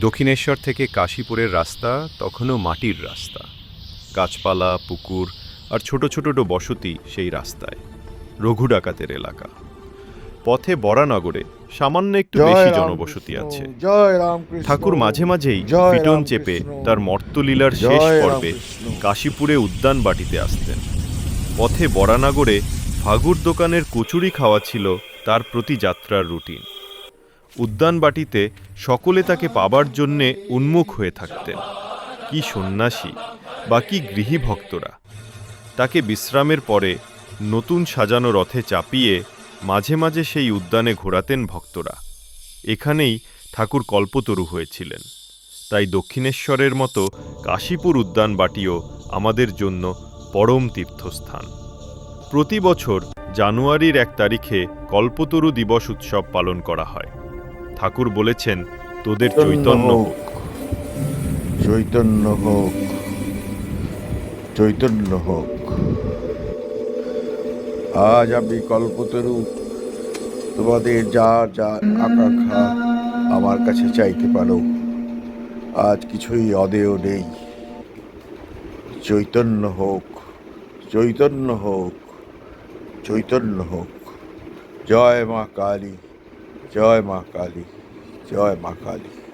দক্ষিণেশ্বর থেকে কাশীপুরের রাস্তা তখনও মাটির রাস্তা। গাছপালা পুকুর আর ছোট ছোট বসতি সেই রাস্তায়। রঘু ডাকাতের এলাকা। পথে বরানগরে সামান্য একটু বেশি জনবসতি আছে। ঠাকুর মাঝে মাঝেই পিটন চেপে তার মর্তলীলার শেষ পর্বে কাশীপুরে উদ্যান বাটিতে আসতেন। পথে বরানগরে ফাগুর দোকানের কচুরি খাওয়া ছিল তার প্রতি যাত্রার রুটিন। উদ্যান বাটিতে সকলে তাকে পাবার জন্যে উন্মুখ হয়ে থাকতেন। কি সন্ন্যাসী বা কি গৃহী ভক্তরা। তাকে বিশ্রামের পরে নতুন সাজানো রথে চাপিয়ে মাঝে মাঝে সেই উদ্যানে ঘোরাতেন ভক্তরা। এখানেই ঠাকুর কল্পতরু হয়েছিলেন। তাই দক্ষিণেশ্বরের মতো কাশীপুর উদ্যান বাটিও আমাদের জন্য পরম তীর্থস্থান। প্রতি বছর জানুয়ারির এক তারিখে কল্পতরু দিবস উৎসব পালন করা হয়। ঠাকুর বলেছেন তোদের চৈতন্য হোক। চৈতন্য হোক। চৈতন্য হোক। আজ আমি কল্পতরু তোমাদের যা যা আকাঙ্ক্ষা আমার কাছে চাইতে পারো। আজ কিছুই অদেয় নেই। চৈতন্য হোক চৈতন্য হোক চৈতন্য হোক। জয় মা কালী। জয় মা কালী জয় মা কালী।